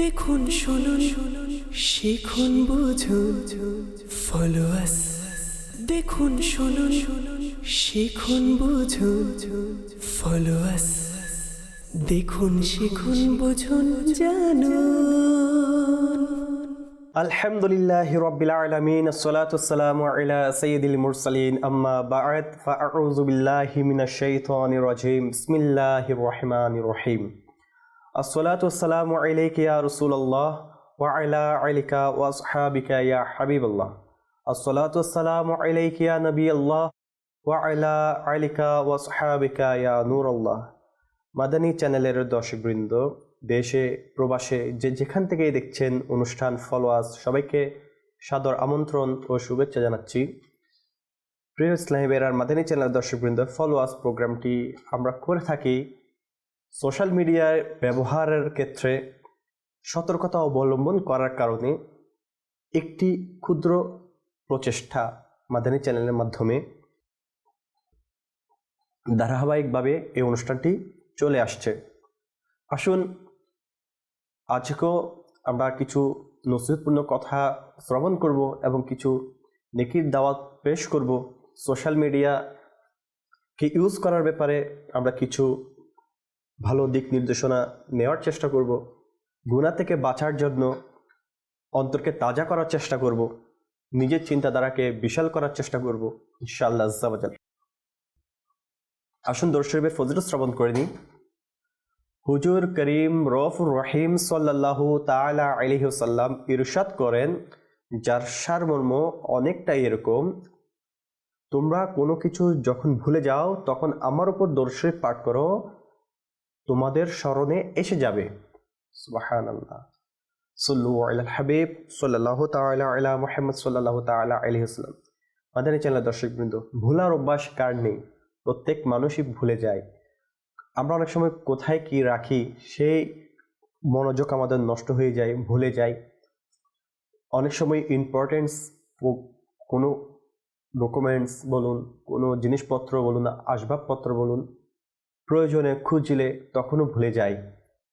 দেখুন, শুনুন, শিখুন, বুঝুন ফলো আস দেখুন, শুনুন, শিখুন, বুঝুন ফলো আস দেখুন, শিখুন, বুঝুন, জানুন। আলহামদুলিল্লাহ রব্বিল আলামিন আসসালামু আলা সাইয়্যিদিল মুরসালিন, আম্মা বা'দ। ফাআউযু বিল্লাহি মিনাশ শাইতানির রাজিম। বিসমিল্লাহির রহমানির রহিম। আসসালাতু আসসালামু আলাইকা রাসূলুল্লাহ ওয়া আলা আলিকা ওয়া আসহাবিকা হাবিবাল্লাহ। আসসালাতু আসসালামু আলাইকা নবিয়াল্লাহ ওয়া আলা আলিকা ওয়া আসহাবিকা ইয়া নূরাল্লাহ। মাদানী চ্যানেলের দর্শকবৃন্দ, দেশে, প্রবাসে যে যেখান থেকেই দেখছেন অনুষ্ঠান ফলোয়ার্স সবাইকে সাদর আমন্ত্রণ ও শুভেচ্ছা জানাচ্ছি। প্রিয় ইসলামী বেরার মাদানী চ্যানেলের দর্শকবৃন্দ ফলোয়ার্স প্রোগ্রামটি আমরা করে থাকি সোশ্যাল মিডিয়ায় ব্যবহারের ক্ষেত্রে সতর্কতা অবলম্বন করার কারণে একটি ক্ষুদ্র প্রচেষ্টা মাদানী চ্যানেলের মাধ্যমে ধারাবাহিকভাবে এই অনুষ্ঠানটি চলে আসছে। আসুন, আজকেও আমরা কিছু নসিহতপূর্ণ কথা শ্রবণ করব এবং কিছু নেকির দাওয়াত পেশ করব। সোশ্যাল মিডিয়াকে ইউজ করার ব্যাপারে আমরা কিছু ভালো দিক নির্দেশনা নেওয়ার চেষ্টা করব। গুণা থেকে বাঁচার জন্য অন্তরকে তাজা করার চেষ্টা করব। নিজের চিন্তাধারাকে বিশাল করার চেষ্টা করব, ইনশাআল্লাহ আজ্জাওয়াজাল। আসুন দর্শকের ফজিলত শ্রবণ করে নিই। হুজুর করিম রফ রহিম সাল্লাল্লাহু তাআলা আলাইহি সাল্লাম ইরশাদ করেন, যার সারমর্ম অনেকটাই এরকম, তোমরা কোনো কিছু যখন ভুলে যাও, তখন আমার উপর দর্শে পাঠ করো তোমাদের স্মরণে এসে যাবে। সুবহানাল্লাহ। সাল্লু আলাল হাবিব, সাল্লাল্লাহু তাআলা আলা মুহাম্মদ, সাল্লাল্লাহু তাআলা আলাইহি সাল্লাম আমাদের চ্যানেল দর্শকবৃন্দ, ভুলার অভ্যাস কার নেই? প্রত্যেক মানুষই ভুলে যায়। আমরা অনেক সময় কোথায় কি রাখি, সেই মনোযোগ আমাদের নষ্ট হয়ে যায়, ভুলে যায়। অনেক সময় ইম্পর্টেন্স কোনো ডকুমেন্টস বলুন, কোনো জিনিসপত্র বলুন, আসবাবপত্র বলুন প্রয়োজনে খুঁজলে তখনও ভুলে যাই,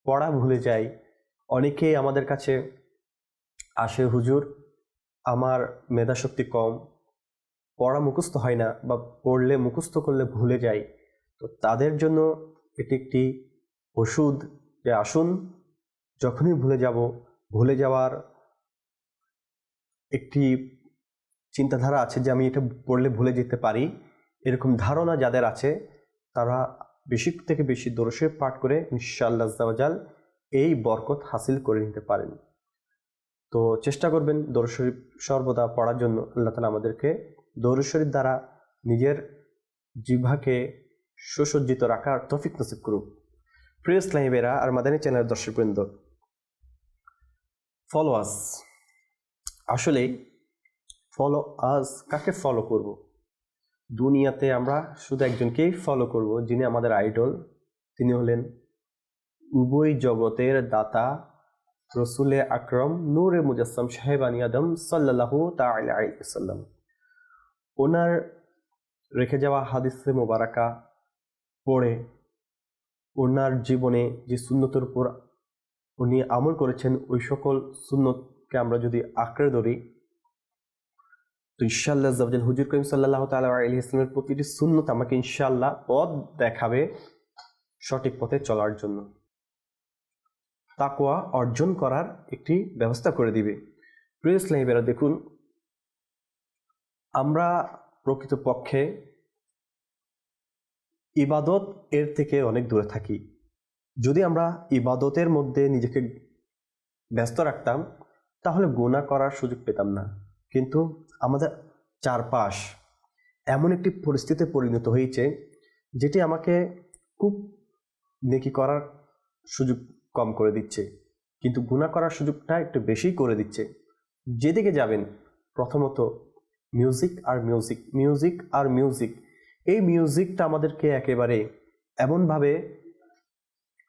পড়া ভুলে যাই। অনেকেই আমাদের কাছে আসে, হুজুর, আমার মেধাশক্তি কম, পড়া মুখস্থ হয় না বা পড়লে মুখস্থ করলে ভুলে যাই। তো তাদের জন্য এটি একটি ওষুধ যে আসুন, যখনই ভুলে যাব, ভুলে যাওয়ার একটি চিন্তাধারা আছে যে আমি এটা পড়লে ভুলে যেতে পারি। এরকম ধারণা যাদের আছে, তারা বেশি থেকে বেশি দরসে পাঠ করে ইনশাআল্লাহ এই বরকত হাসিল করে নিতে পারেন। তো চেষ্টা করবেন দরশরীফ সর্বদা পড়ার জন্য। আল্লাহ তালা আমাদেরকে দরশরীফ দ্বারা নিজের জিভাকে সুসজ্জিত রাখার তফিক নসিব করুক। প্রিয় ইসলামীবেরা আর মাদানী চ্যানেলের দর্শকবৃন্দ ফলো আস আসলে ফলো আস কাকে ফলো করব? দুনিয়াতে আমরা শুধু একজনকেই ফলো করব, যিনি আমাদের আইডল তিনি হলেন উভয় জগতের দাতা, রসুলে আকরম, নূরে মুজাসম সাহেবানি আদম সাল্লাহ তাল্লাম ওনার রেখে যাওয়া হাদিসে মোবারাকা পড়ে ওনার জীবনে যে সুন্নতের উপর উনি আমল করেছেন, ওই সকল সুন্নতকে আমরা যদি আঁকড়ে ধরি তো ইনশাল্লাহ জাবজান হুজুর করিম সাল্লাহ তালা আলী ইসলামের প্রতিটি সুন্নত আমাকে ইনশাল্লাহ পথ দেখাবে সঠিক পথে চলার জন্য। তাকোয়া অর্জন করার একটি ব্যবস্থা করে দিবে। প্রিয় ইসলামীরা দেখুন, আমরা প্রকৃতপক্ষে ইবাদত এর থেকে অনেক দূরে থাকি। যদি আমরা ইবাদতের মধ্যে নিজেকে ব্যস্ত রাখতাম, তাহলে গুণা করার সুযোগ পেতাম না। কিন্তু আমাদের চারপাশ এমন একটি পরিস্থিতিতে পরিণত হয়েছে, যেটি আমাকে খুব নেকি করার সুযোগ কম করে দিচ্ছে। কিন্তু গুণা করার সুযোগটা একটু বেশিই করে দিচ্ছে। যেদিকে যাবেন, প্রথমত মিউজিক আর মিউজিক মিউজিক আর মিউজিক এই মিউজিকটা আমাদেরকে একেবারে এমনভাবে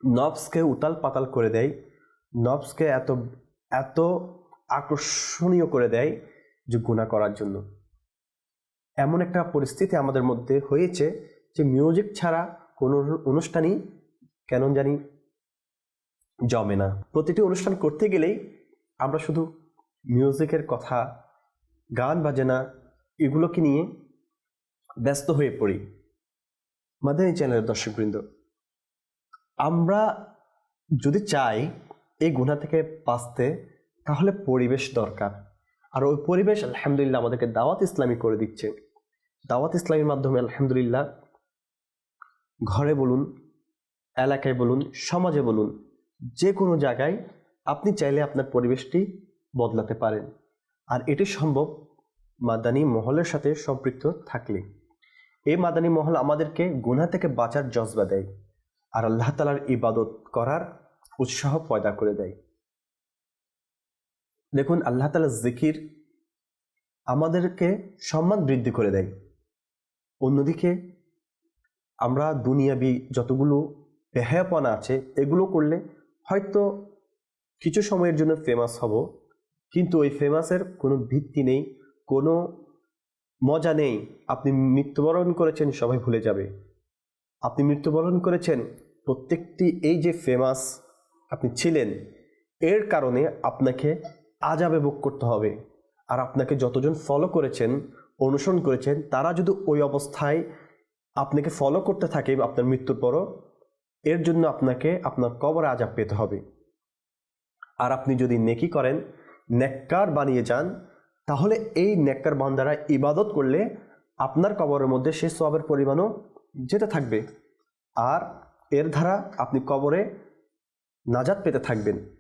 নবসকে উতাল পাতাল করে দেয় নবসকে এত এত আকর্ষণীয় করে দেয় যে গুণা করার জন্য। এমন একটা পরিস্থিতি আমাদের মধ্যে হয়েছে যে মিউজিক ছাড়া কোনো অনুষ্ঠানই কেন জানি জমে না। প্রতিটি অনুষ্ঠান করতে গেলেই আমরা শুধু মিউজিকের কথা, গান বাজনা এগুলোকে নিয়ে ব্যস্ত হয়ে পড়ি। মাদানী চ্যানেলের দর্শকবৃন্দ, আমরা যদি চাই এই গুণা থেকে বাঁচতে, তাহলে পরিবেশ দরকার। আর ওই পরিবেশ, আলহামদুলিল্লাহ, আমাদেরকে দাওয়াত ইসলামী করে দিচ্ছে। দাওয়াত ইসলামীর মাধ্যমে, আলহামদুলিল্লাহ, ঘরে বলুন, এলাকায় বলুন, সমাজে বলুন যে কোনো জায়গায় আপনি চাইলে আপনার পরিবেশটি বদলাতে পারেন। আর এটি সম্ভব মাদানী মহলের সাথে সম্পৃক্ত থাকলে। এই মাদানী মহল আমাদেরকে গুনাহ থেকে বাঁচার জজবা দেয়। আর আল্লাহ তালার ইবাদত করার উৎসাহ পয়দা করে দেয়। দেখুন, আল্লাহ তালা জিকির আমাদেরকে সম্মান বৃদ্ধি করে দেয়। অন্যদিকে, আমরা দুনিয়াবি যতগুলো বেহায়াপনা আছে, এগুলো করলে হয়তো কিছু সময়ের জন্য ফেমাস হব, কিন্তু ওই ফেমাসের কোনো ভিত্তি নেই, কোনো মজা নেই। আপনি মৃত্যুবরণ করেছেন, সবাই ভুলে যাবে। আপনি মৃত্যুবরণ করেছেন, প্রত্যেকটি এই যে ফেমাস আপনি ছিলেন, এর কারণে আপনাকে আজাবে বুক করতে হবে। আর আপনাকে যতজন ফলো করেছেন, অনুসরণ করেছেন, তারা যদি ওই অবস্থায় আপনাকে ফলো করতে থাকে আপনার মৃত্যুর পরও, এর জন্য আপনাকে আপনার কবরে আজাব পেতে হবে। আর আপনি যদি নেকি করেন, নেককার বানিয়ে যান, তাহলে এই নেককার বান্দারা ইবাদত করলে আপনার কবরের মধ্যে সে সবের পরিমাণও যেতে থাকবে। আর এর দ্বারা আপনি কবরে নাজাত পেতে থাকবেন।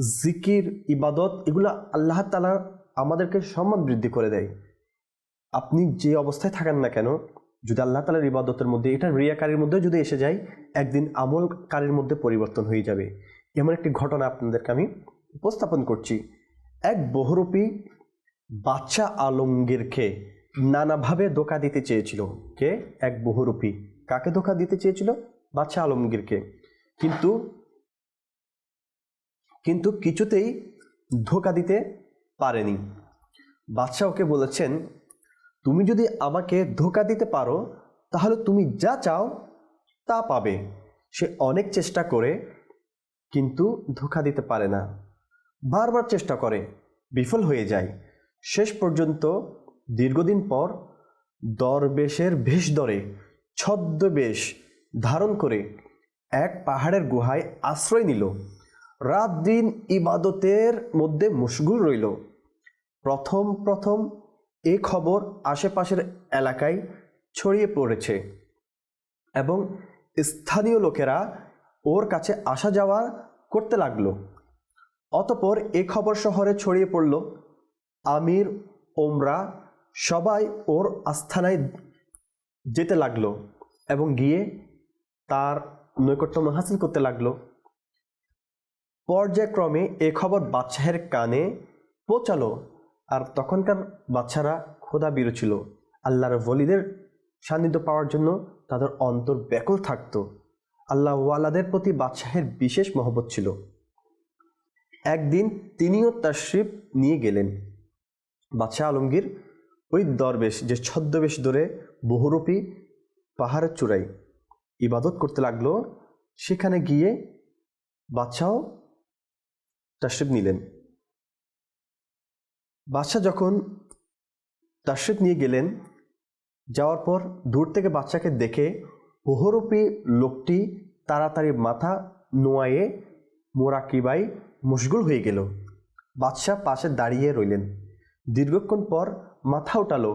জিকির, ইবাদত, এগুলো আল্লাহ তালা আমাদেরকে সম্মান বৃদ্ধি করে দেয়। আপনি যে অবস্থায় থাকেন না কেন, যদি আল্লাহ তালার ইবাদতের মধ্যে, এটা রিয়াকারীর মধ্যে যদি এসে যায়, একদিন আমলকারীর মধ্যে পরিবর্তন হয়ে যাবে। এমন একটি ঘটনা আপনাদেরকে আমি উপস্থাপন করছি। এক বহুরূপী বাচ্চা আলমগীরকে নানাভাবে ধোকা দিতে চেয়েছিল। কে? এক বহুরূপী। কাকে ধোকা দিতে চেয়েছিল? বাচ্চা আলমগীরকে। কিন্তু কিন্তু কিছুতেই ধোকা দিতে পারেনি। বাদশাহ ওকে বলেছেন, তুমি যদি আমাকে ধোকা দিতে পারো, তাহলে তুমি যা চাও তা পাবে। সে অনেক চেষ্টা করে, কিন্তু ধোকা দিতে পারে না। বারবার চেষ্টা করে, বিফল হয়ে যায়। শেষ পর্যন্ত দীর্ঘদিন পর দরবেশের ভেষ দরে ছদ্মবেশ ধারণ করে এক পাহাড়ের গুহায় আশ্রয় নিল। রাত দিন ইবাদতের মধ্যে মুশগুল রইল। প্রথম প্রথম এ খবর আশেপাশের এলাকায় ছড়িয়ে পড়েছে এবং স্থানীয় লোকেরা ওর কাছে আসা যাওয়া করতে লাগল। অতপর এ খবর শহরে ছড়িয়ে পড়ল, আমির, ওমরা সবাই ওর আস্থানায় যেতে লাগল এবং গিয়ে তার নৈকট্যম হাসিল করতে লাগল। পর্যায়ক্রমে এ খবর বাদশাহের কানে পৌঁছালো আর তখনকার বাচ্চারা খোদা বিরু ছিল আল্লাহর বলিদের সান্নিধ্য পাওয়ার জন্য তাদের অন্তর ব্যাকুল থাকতো। আল্লাহ ওয়ালাদের প্রতি বাদশাহের বিশেষ মহব্বত ছিল। একদিন তিনিও তাশরিফ নিয়ে গেলেন। বাদশাহ আলমগীর ওই দরবেশ যে ছদ্মবেশ ধরে বহুরূপী পাহাড়ের চূড়াই ইবাদত করতে লাগল, সেখানে গিয়ে বাদশাহ তাশরিফ নিলেন। বাদশাহ যখন তাশরিফ নিয়ে গেলেন, যাওয়ার পর দূর থেকে বাচ্চাকে দেখে বহুরূপী লোকটি তাড়াতাড়ি মাথা নোয়ায়ে মোরাকিবাই মশগুল হয়ে গেল। বাদশাহ পাশে দাঁড়িয়ে রইলেন। দীর্ঘক্ষণ পর মাথা উঠালো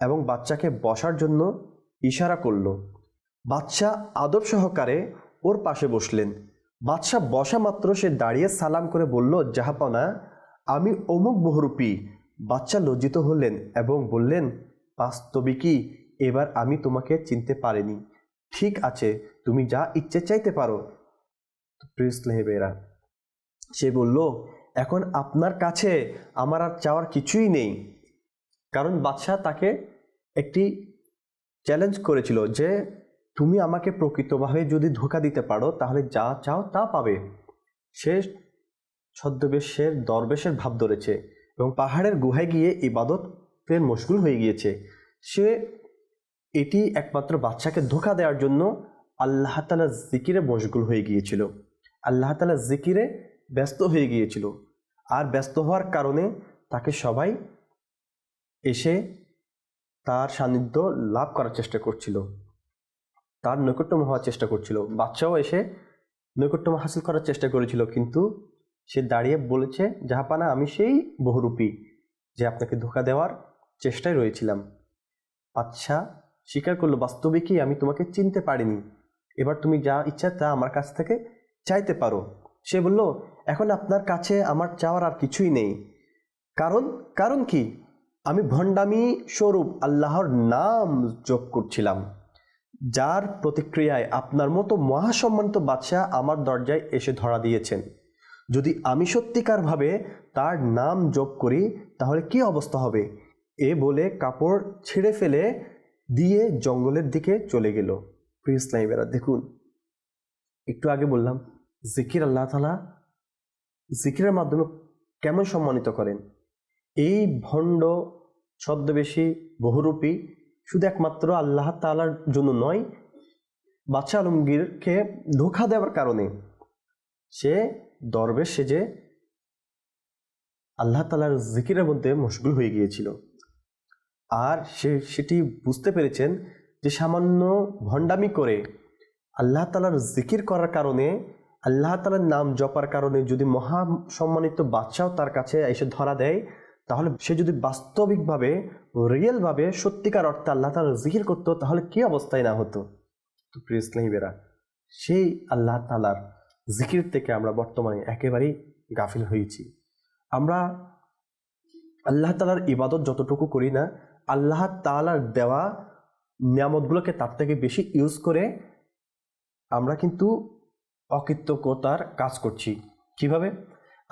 এবং বাচ্চাকে বসার জন্য ইশারা করল। বাচ্চা আদব সহকারে ওর পাশে বসলেন। বাদশাহ বসা মাত্র সে দাঁড়িয়ে সালাম করে বলল, জাহাপনা, আমি অমুক বহুরূপী। বাচ্চা লজ্জিত হলেন এবং বললেন বাস্তবিকই এবার আমি তোমাকে চিনতে পারিনি। ঠিক আছে, তুমি যা ইচ্ছে চাইতে পারো। সে বলল, এখন আপনার কাছে আমার আর চাওয়ার কিছুই নেই। কারণ বাদশাহ তাকে একটি চ্যালেঞ্জ করেছিল যে তুমি আমাকে প্রকৃতভাবে যদি ধোকা দিতে পারো, তাহলে যা চাও তা পাবে। সে ছদ্মবেশের দরবেশের ভাব ধরেছে এবং পাহাড়ের গুহায় গিয়ে ইবাদতের মশগুল হয়ে গিয়েছে। সে এটি একমাত্র বাচ্চাকে ধোকা দেওয়ার জন্য আল্লাহ তালা জিকিরে মশগুল হয়ে গিয়েছিল। আল্লাহ তালা জিকিরে ব্যস্ত হয়ে গিয়েছিল। আর ব্যস্ত হওয়ার কারণে তাকে সবাই এসে তার সান্নিধ্য লাভ করার চেষ্টা করছিল। তার নৈকট্যম হওয়ার চেষ্টা করছিল। বাচ্চাও এসে নৈকট্যম হাসিল করার চেষ্টা করেছিল, কিন্তু সে দাঁড়িয়ে বলেছে জাহাপানা আমি সেই বহুরূপী যে আপনাকে ধোকা দেওয়ার চেষ্টায় রয়েছিলাম। আচ্ছা স্বীকার করল, বাস্তবিকই আমি তোমাকে চিনতে পারিনি। এবার তুমি যা ইচ্ছা তা আমার কাছ থেকে চাইতে পারো। সে বলল, এখন আপনার কাছে আমার চাওয়ার আর কিছুই নেই। কারণ কারণ কি? আমি ভণ্ডামি স্বরূপ আল্লাহর নাম যোগ করছিলাম। যার প্রতিক্রিয়ায় আপনার মতো মহাসম্মানিত বাদশাহ আমার দরজায় এসে ধরা দিয়েছেন। যদি আমি সত্যিকারভাবে তার নাম যোগ করি, তাহলে কি অবস্থা হবে? এ বলে কাপড় ছেড়ে ফেলে দিয়ে জঙ্গলের দিকে চলে গেল। প্রিয় ইসলামীরা দেখুন, একটু আগে বললাম, জিকির আল্লাহ তালা জিকিরের মাধ্যমে কেমন সম্মানিত করেন? এই ভণ্ড, ছদ্মবেশী, বহুরূপী শুধু একমাত্র আল্লাহ তালার জন্য নয় বাচ্চা আলমগীরকে ধোকা দেওয়ার কারণে সে দরবেশ সেজে আল্লাহ তালার জিকিরের মধ্যে মশগুল হয়ে গিয়েছিল। আর সে সেটি বুঝতে পেরেছেন যে সামান্য ভণ্ডামি করে আল্লাহ তালার জিকির করার কারণে, আল্লাহ তালার নাম জপার কারণে যদি মহা সম্মানিত বাচ্চাও তার কাছে এসে ধরা দেয় তাহলে সে যদি বাস্তবিকভাবে, রিয়েলভাবে সত্যিকার অর্থে আল্লাহ তালার জিকির করতো, তাহলে কি অবস্থায় না হতো? তো প্রিয় সেই আল্লাহ তালার জিকির থেকে আমরা বর্তমানে একেবারেই গাফিল হয়েছি। আমরা আল্লাহ তালার ইবাদত যতটুকু করি না, আল্লাহ তালার দেওয়া নিয়ামতগুলোকে তার থেকে বেশি ইউজ করে আমরা কিন্তু অকৃতজ্ঞতার কাজ করছি। কীভাবে?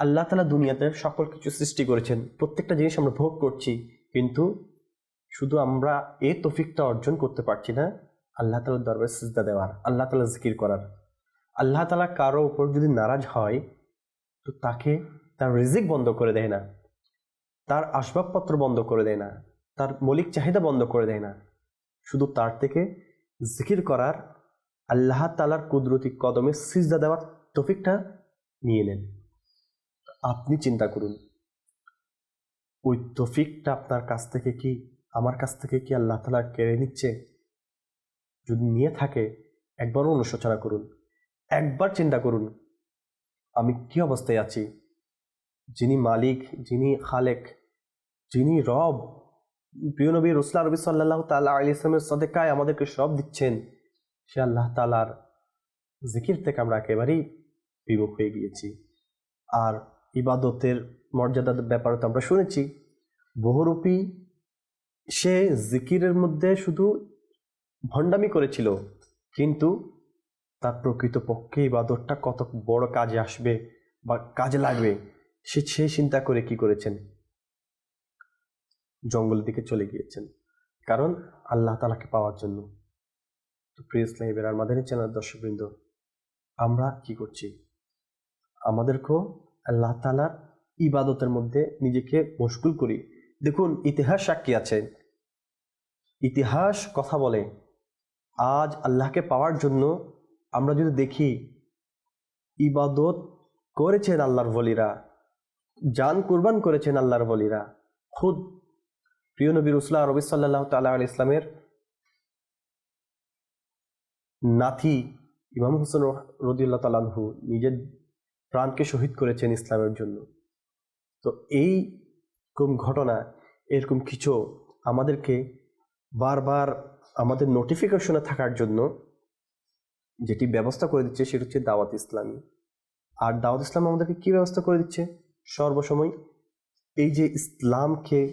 আল্লাহ তালা দুনিয়াতে সকল কিছু সৃষ্টি করেছেন। প্রত্যেকটা জিনিস আমরা ভোগ করছি, কিন্তু শুধু আমরা এ তফিকটা অর্জন করতে পারছি না, আল্লাহ তালার দরবারে সিজদা দেওয়ার, আল্লাহ তালা জিকির করার। আল্লাহ তালা কারও উপর যদি নারাজ হয়, তো তাকে তার রিজিক বন্ধ করে দেয় না, তার আসবাবপত্র বন্ধ করে দেয় না, তার মৌলিক চাহিদা বন্ধ করে দেয় না। শুধু তার থেকে জিকির করার, আল্লাহ তালার কুদরতি কদমে সিজদা দেওয়ার তফিকটা নিয়ে নেন। আপনি চিন্তা করুন। ওই তফিকটা আপনার কাছ থেকে কি, আমার কাছ থেকে কি আল্লাহ তালা কেড়ে নিচ্ছে? যদি নিয়ে থাকে, একবারও অনুশোচনা করুন। একবার চিন্তা করুন, আমি কি অবস্থায় আছি? যিনি মালিক, যিনি খালেক, যিনি রব, প্রিয় নবী রসুল্লা রবি সাল্লাহ তাল্লাহ আলি ইসলামের সদেকায় আমাদেরকে সব দিচ্ছেন, সে আল্লাহ তালার জিকির থেকে আমরা একেবারেই বিমুখ হয়ে গিয়েছি। আর ইবাদতের মর্যাদার ব্যাপারে তো আমরা শুনেছি। বহুরূপী সে জিকিরের মধ্যে শুধু ভণ্ডামি করেছিল, কিন্তু তার প্রকৃত পক্ষে ইবাদতটা কত বড় কাজে আসবে বা কাজে লাগবে, সে সে চিন্তা করে কি করেছেন? জঙ্গলের দিকে চলে গিয়েছেন, কারণ আল্লাহ তালাকে পাওয়ার জন্য। তো প্রিয় ইসলামীদের আর মাদানী চ্যানেল দর্শকবৃন্দ, আমরা কি করছি? আমাদেরকেও আল্লাহ তালার ইবাদতের মধ্যে নিজেকে মশগুল করি। দেখুন, ইতিহাস সাক্ষী আছে। ইতিহাস কথা বলে, আজ আল্লাহকে পাওয়ার জন্য আমরা যদি দেখি, ইবাদত করেছেন আল্লাহর বলিরা জান কুরবান করেছেন আল্লাহর বলিরা খুদ প্রিয় নবী রুসুল্লাহ রবি সাল্লাহ তাল্লাহ আল ইসলামের নাথি ইমাম হোসেন রদিউল্লাহ তালাহু নিজের প্রাণকে শহীদ করেছেন ইসলামের জন্য। তো এই রকম ঘটনা এরকম কিছু আমাদেরকে বারবার আমাদের নোটিফিকেশনে থাকার জন্য যেটি ব্যবস্থা করে দিচ্ছে সেটা হচ্ছে দাওয়াত ইসলামী। আর দাওয়াত ইসলাম আমাদেরকে কি ব্যবস্থা করে দিচ্ছে? সর্বসময় এই যে ইসলামকে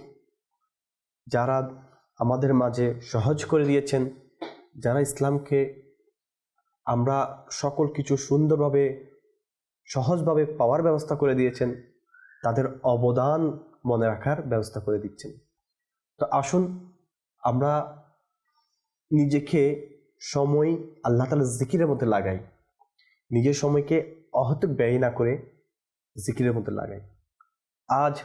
যারা আমাদের মাঝে সহজ করে দিয়েছেন, যারা ইসলামকে আমরা সকল কিছু সুন্দরভাবে সহজভাবে পাওয়ার ব্যবস্থা করে দিয়েছেন, তাদের অবদান মনে রাখার ব্যবস্থা করে দিচ্ছেন। তো আসুন, আমরা নিজেকে সময় আল্লাহ তালা জিকিরের মধ্যে লাগাই। নিজের সময়কে অহত ব্যয় না করে জিকিরের মধ্যে লাগাই। আজ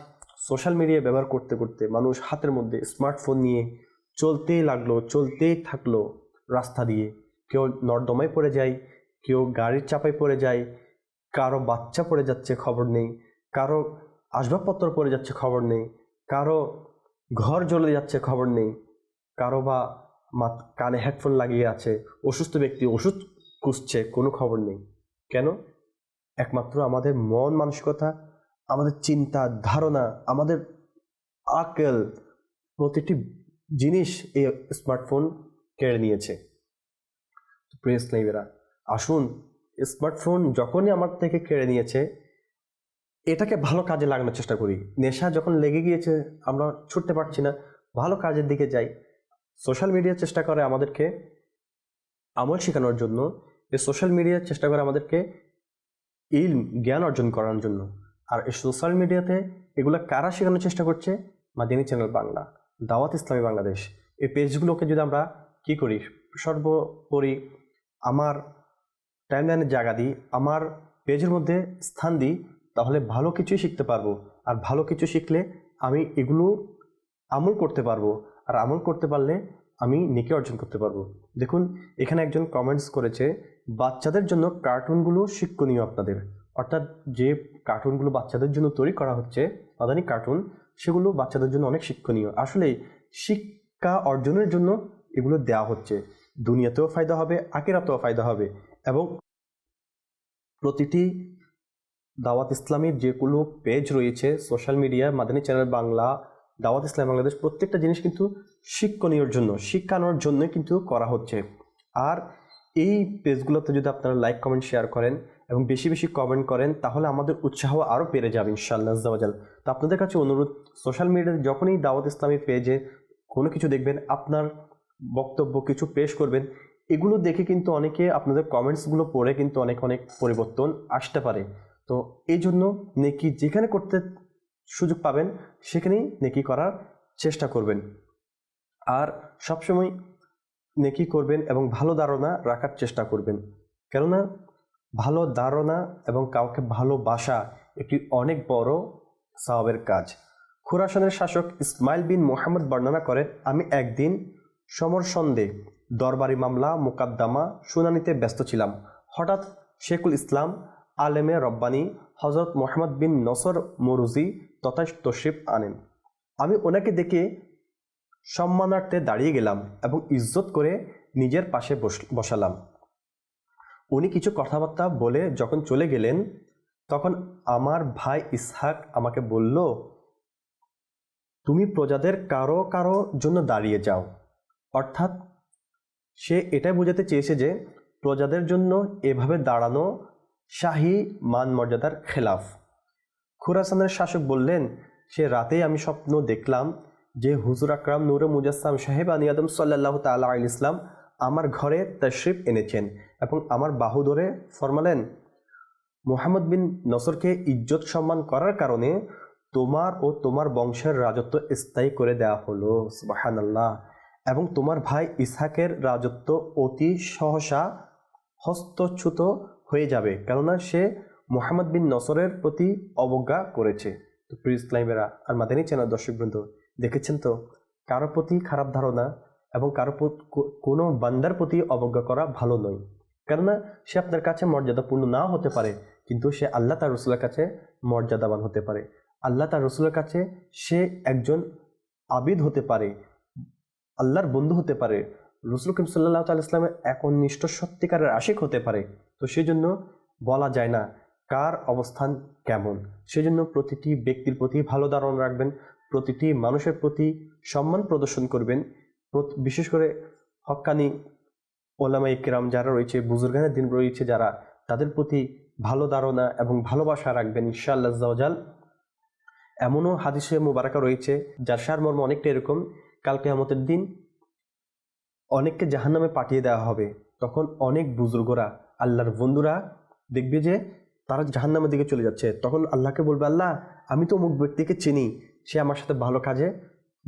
সোশ্যাল মিডিয়া ব্যবহার করতে করতে মানুষ হাতের মধ্যে স্মার্টফোন নিয়ে চলতেই লাগল চলতেই থাকল রাস্তা দিয়ে। কেউ নর্দমায় পড়ে যায়, কেউ গাড়ির চাপায় পড়ে যায় কারও বাচ্চা পড়ে যাচ্ছে, খবর নেই। কারও আসবাবপত্র পড়ে যাচ্ছে, খবর নেই। কারও ঘর জ্বলে যাচ্ছে, খবর নেই। কারও বা কানে হেডফোন লাগিয়ে আছে, অসুস্থ ব্যক্তি ওষুধ কুসছে কোনো খবর নেই। কেন? একমাত্র আমাদের মন মানসিকতা, আমাদের চিন্তা, ধারণা, আমাদের আকেল, প্রতিটি জিনিস এই স্মার্টফোন কেড়ে নিয়েছে। প্রেস লাইভেরা আসুন স্মার্টফোন যখনই আমার থেকে কেড়ে নিয়েছে, এটাকে ভালো কাজে লাগানোর চেষ্টা করি। নেশা যখন লেগে গিয়েছে, আমরা ছুটতে পারছি না, ভালো কাজের দিকে যাই। সোশ্যাল মিডিয়া চেষ্টা করে আমাদেরকে আমল শেখানোর জন্য, এই সোশ্যাল মিডিয়া চেষ্টা করে আমাদেরকে ইলম, জ্ঞান অর্জন করার জন্য। আর এই সোশ্যাল মিডিয়াতে এগুলো কারা শেখানোর চেষ্টা করছে? মাদিনী চ্যানেল বাংলা, দাওয়াত ইসলামী বাংলাদেশ। এই পেজগুলোকে যদি আমরা কি করি? সর্বোপরি আমার টাইমলাইনের জায়গা দিই, আমার পেজের মধ্যে স্থান দিই, তাহলে ভালো কিছুই শিখতে পারব। আর ভালো কিছু শিখলে আমি এগুলো আমল করতে পারব। আর আমল করতে পারলে আমি নেকি অর্জন করতে পারব। দেখুন, এখানে একজন কমেন্টস করেছে, বাচ্চাদের জন্য কার্টুনগুলো শিক্ষণীয় আপনাদের। অর্থাৎ যে কার্টুনগুলো বাচ্চাদের জন্য তৈরি করা হচ্ছে আদানি কার্টুন সেগুলো বাচ্চাদের জন্য অনেক শিক্ষণীয়। আসলে শিক্ষা অর্জনের জন্য এগুলো দেওয়া হচ্ছে। দুনিয়াতেও ফায়দা হবে আকিরাতেও ফায়দা হবে। এবং প্রতিটি দাওয়াত ইসলামীর যেগুলো পেজ রয়েছে social media Madani channel Bangla, Dawat Islam Bangladesh, প্রত্যেকটা জিনিস কিন্তু শিক্ষণীয়র জন্য, শিক্ষানোর জন্য কিন্তু করা হচ্ছে। আর এই পেজগুলোতে যদি আপনারা লাইক কমেন্ট শেয়ার করেন এবং বেশি বেশি কমেন্ট করেন, তাহলে আমাদের উৎসাহ আরও বেড়ে যাবে, ইনশাআল্লাহ আজ্জাওয়াজাল তো আপনাদের কাছে অনুরোধ সোশ্যাল মিডিয়াতে যখনই দাওয়াত ইসলামী পেজে কোনো কিছু দেখবেন, আপনার বক্তব্য কিছু পেশ করবেন এগুলো দেখে কিন্তু অনেকে আপনাদের কমেন্টসগুলো পড়ে কিন্তু অনেক অনেক পরিবর্তন আসতে পারে। তো এই জন্য নেকি যেখানে করতে সুযোগ পাবেন, সেখানেই নেকি করার চেষ্টা করবেন। আর সবসময় নেকি করবেন এবং ভালো ধারণা রাখার চেষ্টা করবেন। কেননা ভালো ধারণা এবং কাউকে ভালোবাসা একটি অনেক বড় সাহাবের কাজ। খুরাসানের শাসক ইসমাইল বিন মোহাম্মদ বর্ণনা করেন, আমি একদিন সমর সন্ধে দরবারি মামলা, মোকাদ্দামা, শুনানিতে ব্যস্ত ছিলাম। হঠাৎ শেখুল ইসলাম, আলেমে রব্বানি হজরত মোহাম্মদ বিন নসর মরুজি তথা তশরিফ আনেন। আমি ওনাকে দেখে সম্মানার্থে দাঁড়িয়ে গেলাম এবং ইজ্জত করে নিজের পাশে বস- বসালাম। উনি কিছু কথাবার্তা বলে যখন চলে গেলেন, তখন আমার ভাই ইসহাক আমাকে বলল, তুমি প্রজাদের কারও কারও জন্য দাঁড়িয়ে যাও। অর্থাৎ সে এটাই বোঝাতে চেয়েছে যে প্রজাদের জন্য এভাবে দাঁড়ানো শাহী মান মর্যাদার খেলাফ। খুরাসানের শাসক বললেন, সে রাতেই আমি স্বপ্ন দেখলাম যে হুজুর আকরাম নূরে মুজাসসাম সাহেব আনী আদম সাল্লাহ তালা আল ইসলাম আমার ঘরে তশরিফ এনেছেন এবং আমার বাহু ধরে ফরমালেন, মোহাম্মদ বিন নসরকে ইজ্জত সম্মান করার কারণে তোমার ও তোমার বংশের রাজত্ব স্থায়ী করে দেওয়া হলো। সুবাহান আল্লাহ এবং তোমার ভাই ইসহাকের রাজত্ব অতি সহসা হস্তচ্যুত হয়ে যাবে, কেননা সে মোহাম্মদ বিন নসরের প্রতি অবজ্ঞা করেছে। তো প্রিয় ইসলামেরা আর মাদানী চ্যানেল দর্শকবৃন্দ, দেখেছেন তো? কারও প্রতি খারাপ ধারণা এবং কারও কোনো বান্দার প্রতি অবজ্ঞা করা ভালো নয়। কেননা সে আপনার কাছে মর্যাদাপূর্ণ না হতে পারে, কিন্তু সে আল্লাহ তার রসুলের কাছে মর্যাদাবান হতে পারে। আল্লাহ তার রসুলের কাছে সে একজন আবিদ হতে পারে আল্লাহর বন্ধু হতে পারে, রসুল করিম সাল্লাহ তাল ইসলামের একনিষ্ঠ সত্যিকারের আশিক হতে পারে। তো সেজন্য বলা যায় না কার অবস্থান কেমন। সেজন্য প্রতিটি ব্যক্তির প্রতি ভালো ধারণা রাখবেন, প্রতিটি মানুষের প্রতি সম্মান প্রদর্শন করবেন। বিশেষ করে হক্কানি ওলামা ইকরাম যারা রয়েছে, বুজুর্গানের দিন রয়েছে যারা, তাদের প্রতি ভালো ধারণা এবং ভালোবাসা রাখবেন ইনশাআল্লাহ জাওজাল এমনও হাদিসে মুবারাকা রয়েছে, যার সারমর্ম অনেকটা এরকম কালকে আমাদের দিন অনেককে জাহান্নামে পাঠিয়ে দেওয়া হবে। তখন অনেক বুজুর্গরা, আল্লাহর বন্ধুরা দেখবে যে তারা জাহান্নামের দিকে চলে যাচ্ছে। তখন আল্লাহকে বলবে, আল্লাহ, আমি তো অমুক ব্যক্তিকে চিনি। সে আমার সাথে ভালো কাজে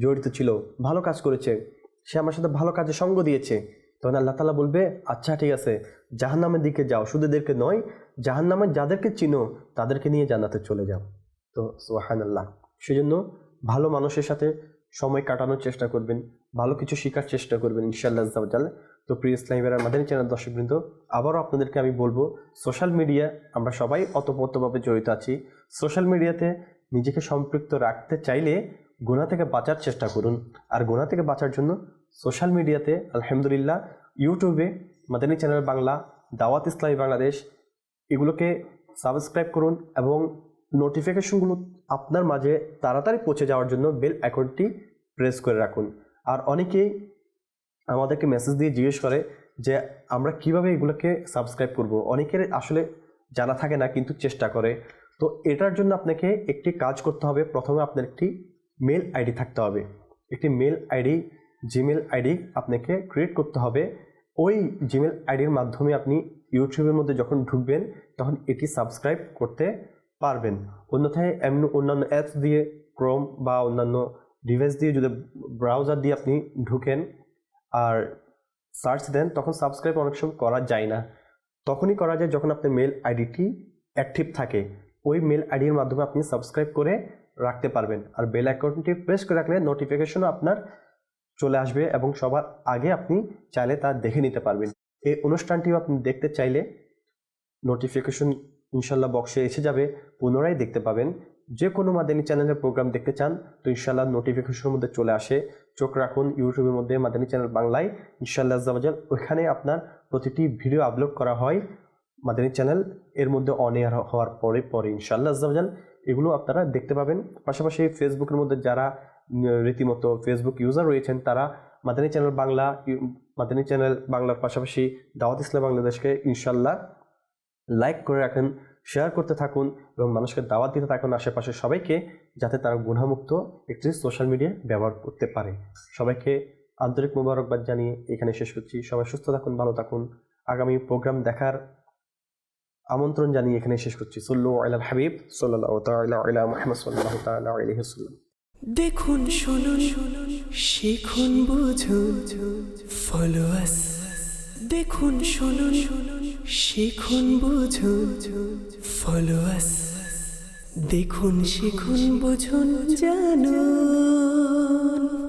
জড়িত ছিল, ভালো কাজ করেছে। সে আমার সাথে ভালো কাজে সঙ্গ দিয়েছে। তখন আল্লাহ তালা বলবে আচ্ছা ঠিক আছে। জাহান্নামের দিকে যাও। শুধু এদেরকে নয় জাহান্নামের যাদেরকে চিনো, তাদেরকে নিয়ে জান্নাতে চলে যাও। তো সোহান আল্লাহ সেজন্য ভালো মানুষের সাথে সময় কাটানোর চেষ্টা করবেন, ভালো কিছু শেখার চেষ্টা করবেন, ইনশাআল্লাহ আজ্জাওয়াজাল। তো প্রিয় ইসলামী বেড়ার মাদানী চ্যানেল দর্শকবৃন্দ, আবারও আপনাদেরকে আমি বলব সোশ্যাল মিডিয়া আমরা সবাই অতপ্রতভাবে জড়িত আছি সোশ্যাল মিডিয়াতে নিজেকে সম্পৃক্ত রাখতে চাইলে গোনা থেকে বাঁচার চেষ্টা করুন আর গোনা থেকে বাঁচার জন্য সোশ্যাল মিডিয়াতে আলহামদুলিল্লাহ ইউটিউবে মাদানী চ্যানেল বাংলা, দাওয়াত ইসলামী বাংলাদেশ, এগুলোকে সাবস্ক্রাইব করুন এবং নোটিফিকেশনগুলো আপনার মাঝে তাড়াতাড়ি পৌঁছে যাওয়ার জন্য বেল অ্যাকাউন্টটি প্রেস করে রাখুন। আর অনেকেই আমাদেরকে মেসেজ দিয়ে জিজ্ঞেস করে যে আমরা কীভাবে এগুলোকে সাবস্ক্রাইব করব। অনেকের আসলে জানা থাকে না, কিন্তু চেষ্টা করে। তো এটার জন্য আপনাকে একটি কাজ করতে হবে। প্রথমে আপনার একটি মেল আইডি থাকতে হবে। একটি মেল আইডি জিমেল আইডি আপনাকে ক্রিয়েট করতে হবে। ওই জিমেল আইডির মাধ্যমে আপনি ইউটিউবের মধ্যে যখন ঢুকবেন, তখন এটি সাবস্ক্রাইব করতে পারবেন। অন্যথায় এমনি অন্যান্য অ্যাপস দিয়ে ক্রোম বা অন্যান্য ডিভাইস দিয়ে যদি ব্রাউজার দিয়ে আপনি ঢুকেন আর সার্চ দেন, তখন সাবস্ক্রাইব অনেক সময় করা যায় না। তখনই করা যায় যখন আপনার মেল আইডিটি অ্যাক্টিভ থাকে। ওই মেল আইডির মাধ্যমে আপনি সাবস্ক্রাইব করে রাখতে পারবেন। আর বেল অ্যাকাউন্টটি প্রেস করে রাখলে নোটিফিকেশনও আপনার চলে আসবে এবং সবার আগে আপনি চাইলে তা দেখে নিতে পারবেন। এই অনুষ্ঠানটিও আপনি দেখতে চাইলে নোটিফিকেশন ইনশাল্লাহ বক্সে এসে যাবে। পুনরায় দেখতে পাবেন। যে কোনো মাদানী চ্যানেলের প্রোগ্রাম দেখতে চান, তো ইনশাল্লাহ নোটিফিকেশনের মধ্যে চলে আসে। চোখ রাখুন ইউটিউবের মধ্যে মাদানী চ্যানেল বাংলায়। ইনশাল্লাহ আজাল ওইখানে আপনার প্রতিটি ভিডিও আপলোড করা হয় মাদানী চ্যানেল। এর মধ্যে অন এয়ার হওয়ার পরে পরে ইনশাল্লাহ আজাল এগুলো আপনারা দেখতে পাবেন। পাশাপাশি ফেসবুকের মধ্যে যারা রীতিমতো ফেসবুক ইউজার রয়েছেন, তারা মাদানী চ্যানেল বাংলা, মাদানী চ্যানেল বাংলার পাশাপাশি দাওয়াত ইসলাম বাংলাদেশকে ইনশাল্লাহ লাইক করে রাখেন। শেয়ার করতে থাকুন এবং মানুষকে দাওয়াত দিতে থাকুন আশেপাশে সবাইকে যাতে তারা গুণামুক্ত একটি সোশ্যাল মিডিয়া ব্যবহার করতে পারে। সবাইকে আন্তরিক মুবারকবাদ জানিয়ে এখানে শেষ করছি। সবাই সুস্থ থাকুন, ভালো থাকুন। আগামী প্রোগ্রাম দেখার আমন্ত্রণ জানিয়ে এখানে শেষ করছি। সল্লু হাবিব সাল্লাহ আলা মুহাম্মদ দেখুন, শুনুন শুনুন শিখুন, বুঝুন ফলো আস দেখুন শুনুন শুনুন শিখুন বুঝুন ফলো দেখুন শিখুন বুঝুন জানুন।